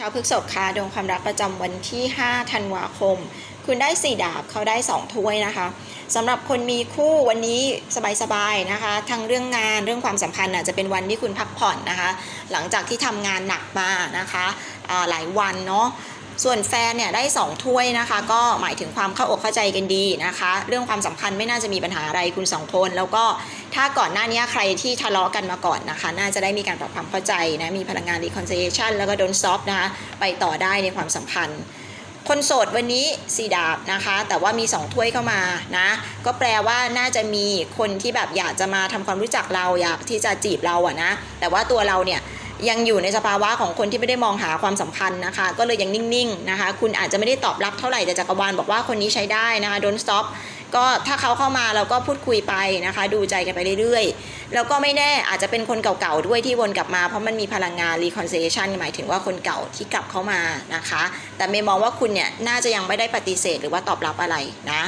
ชาวพฤษภค่ะดวงความรักประจำวันที่ 5 ธันวาคม คุณได้ 4 ดาบเขาได้ 2 ถ้วยนะคะสำหรับคนมีคู่วันนี้สบายๆนะคะทั้งเรื่องงานเรื่องความสัมพันธ์อาจจะเป็นวันที่คุณพักผ่อนนะคะ หลังจากที่ทำงานหนักมานะคะหลายวันเนาะ ส่วนแฟนเนี่ยได้ 2 ถ้วยนะคะ ก็หมายถึงความเข้าอกเข้าใจกันดีนะคะ เรื่องความสัมพันธ์ไม่น่าจะมีปัญหาอะไรคุณสองคน แล้วก็ถ้าก่อนหน้านี้ใครที่ทะเลาะกันมาก่อนนะคะ น่าจะได้มีการปรับความเข้าใจนะมีพลังงาน reconciliation แล้วก็ don't stop นะคะไปต่อได้ในความสัมพันธ์คนโสดวันนี้สีดาบนะคะ แต่ว่ามี 2 ถ้วยเข้ามานะ ก็แปลว่าน่าจะมีคนที่แบบอยากจะมาทำความรู้จักเราอยากที่จะจีบเราอะนะ แต่ว่าตัวเราเนี่ย ยังอยู่ในสภาวะของคนที่ไม่ได้มองหาความสัมพันธ์นะคะ ก็เลยยังนิ่งๆนะคะ คุณอาจจะไม่ได้ตอบรับเท่าไหร่แต่จักรวาลบอกว่าคนนี้ใช้ได้นะคะ don't stop ก็ถ้าเขาเข้ามาเราก็พูดคุยไปนะคะ ดูใจกันไปเรื่อยๆ แล้วก็ไม่แน่อาจจะเป็นคนเก่าๆด้วยที่วนกลับมาเพราะมันมีพลังงาน reconciliation หมายถึงว่าคนเก่าที่กลับเข้ามานะคะ แต่เมย์มองว่าคุณเนี่ยน่าจะยังไม่ได้ปฏิเสธหรือว่าตอบรับอะไรนะ